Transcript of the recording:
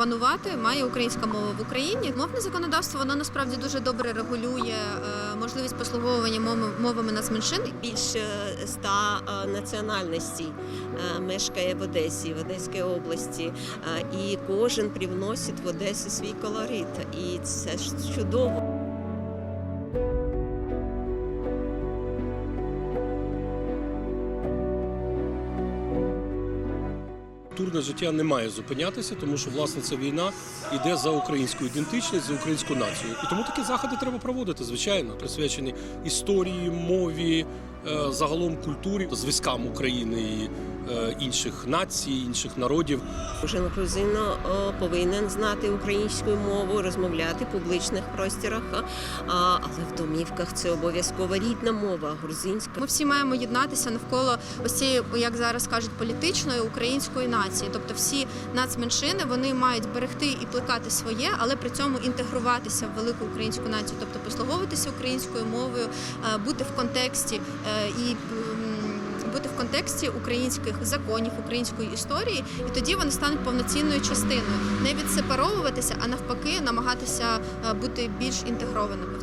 панувати має українська мова в Україні. Мовне законодавство воно насправді дуже добре регулює е, можливість послуговування мовами, нацменшин. Більше ста е, національностей е, мешкає в Одесі, в Одеській області, і кожен привносить в Одесі свій колорит. І це чудово. Культурне життя не має зупинятися, тому що власне ця війна йде за українську ідентичність, за українську націю. І тому такі заходи треба проводити, звичайно, присвячені історії, мові, загалом культурі, зв'язкам України і е, інших націй, інших народів. Кожен грузин е, повинен знати українську мову, розмовляти в публічних просторах, е, але в домівках це обов'язково рідна мова, грузинська. Ми всі маємо єднатися навколо ось цієї, як зараз кажуть, політичної української нації. Тобто всі нацменшини вони мають берегти і плекати своє, але при цьому інтегруватися в велику українську націю, тобто послуговуватися українською мовою, е, бути в контексті е, і. Бути в контексті українських законів, української історії, і тоді вони стануть повноцінною частиною, не відсепаровуватися, а навпаки, намагатися е, бути більш інтегрованими.